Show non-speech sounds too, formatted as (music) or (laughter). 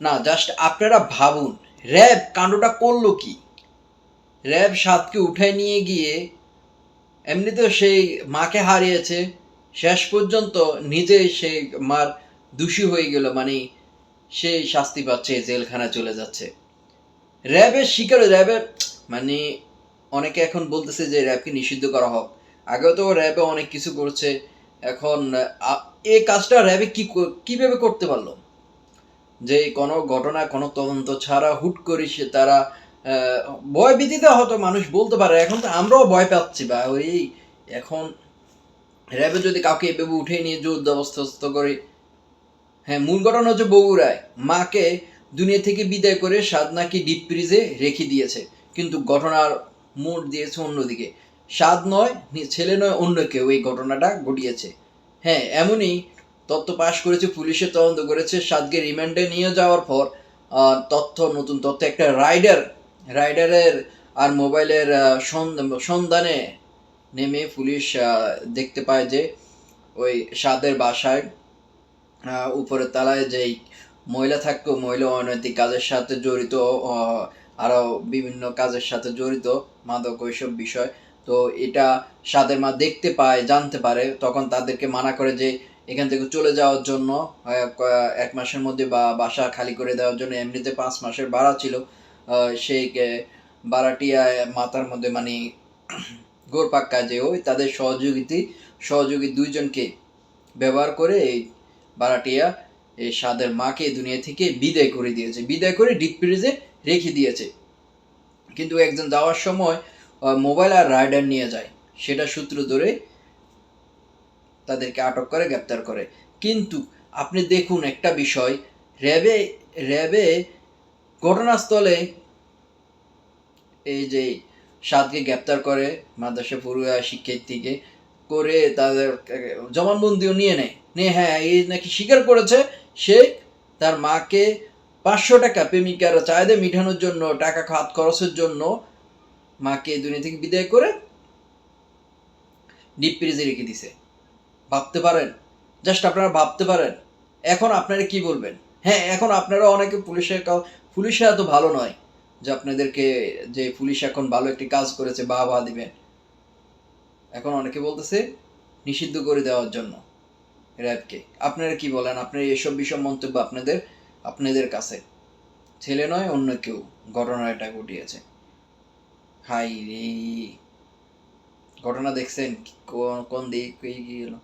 না জাস্ট আপনারা ভাবুন, র্যাব কাণ্ডটা করল কি? র্যাব সাতকে উঠায় নিয়ে গিয়ে এমনিতেও সেই মাকে হারিয়েছে, শেষ পর্যন্ত নিজে সেই মার দোষী হয়ে গেল মানে সে শাস্তি পাচ্ছে জেলখানা চলে যাচ্ছে। র্যাবের শিকার র্যাবের মানে অনেকে এখন বলতেছে যে র্যাবকে নিষিদ্ধ করা হোক। আগেও তো র্যাবে অনেক কিছু করছে, এখন এই কাজটা র্যাবে কি, কীভাবে করতে পারল? যে কোনো ঘটনা, কোনো তদন্ত ছাড়া হুট করে সে তারা ভয় ভীতিতে হয়তো মানুষ বলতে পারে। এখন তো আমরাও ভয় পাচ্ছি বা ওই এখন র্যাবে যদি কাউকে এভাবে উঠে নিয়ে জোর জবরদস্ত করে হ্যাঁ মূল ঘটনা হচ্ছে বগুড়ায় মাকে দুনিয়া থেকে বিদায় করে সাধনাকে ডিপ ফ্রিজে রেখে দিয়েছে। কিন্তু ঘটনার মোড় দিয়েছে অন্যদিকে। সাদ নয়, ছেলে নয়, অন্য কেউ এই ঘটনাটা ঘটিয়েছে। হ্যাঁ এমনই তথ্য পাশ করেছে পুলিশে তদন্ত করেছে সাদকে রিমান্ডে নিয়ে যাওয়ার পর তথ্য, নতুন তথ্য, একটা রাইডার, রাইডারের আর মোবাইলের সন্ধানে নেমে পুলিশ দেখতে পায় যে ওই সাদের বাসায় উপরের তলায় যেই মহিলা থাকতো, মহিলা অনৈতিক কাজের সাথে জড়িত আরও বিভিন্ন কাজের সাথে জড়িত, মাদক ওইসব বিষয়। তো এটা সাদের মা দেখতে পায়, জানতে পারে, তখন তাদেরকে মানা করে যে এখান থেকে চলে যাওয়ার জন্য এক মাসের মধ্যে বা বাসা খালি করে দেওয়ার জন্য এমনিতে পাঁচ মাসের ভাড়া ছিল। সেই আহ, ভাড়াটিয়া মাথার মধ্যে মানে (clears throat) গোরপাক কাজে ওই তাদের সহযোগিতা সহযোগী দুইজনকে ব্যবহার করে এই ভাড়াটিয়া এই সাদের মাকে দুনিয়া থেকে বিদায় করে দিয়েছে। বিদায় করে ডিপ ফ্রিজে রেখে দিয়েছে। কিন্তু একজন যাওয়ার সময় মোবাইল আর রাইডার নিয়ে যায়। সেটা সূত্র ধরে তাদেরকে আটক করে, গ্রেপ্তার করে। কিন্তু আপনি দেখুন একটা বিষয়, র্যাবে র্যাবে ঘটনাস্থলে এই যে সাতকে গ্রেপ্তার করে, মাদ্রাসা পড়ুয়া শিক্ষার্থীকে করে তাদের জবানবন্দিও নিয়ে নেয়। নিয়ে হ্যাঁ এই নাকি স্বীকার করেছে, সে তার মাকে পাঁচশো টাকা প্রেমিকার চাহিদা মিটানোর জন্য, টাকা খাত খরচের জন্য মাকে দুনিয়া থেকে বিদায় করে ডিপ রেখে দিছে। ভাবতে পারেন? জাস্ট আপনারা ভাবতে পারেন। এখন আপনারা কি বলবেন? হ্যাঁ এখন আপনারা অনেকে পুলিশের পুলিশে এত ভালো নয় যে আপনাদেরকে যে পুলিশ এখন ভালো একটি কাজ করেছে, বা বা দিবেন এখন অনেকে বলতেছে, নিষিদ্ধ করে দেওয়ার জন্য র্যাবকে। আপনারা কি বলেন? আপনার এসব বিষয় মন্তব্য আপনাদের আপনাদের কাছে। ছেলে নয়, অন্য কেউ ঘটনা এটা ঘটিয়েছে। হাই রে। ঘটনা দেখছেন? কোন দিক গেল?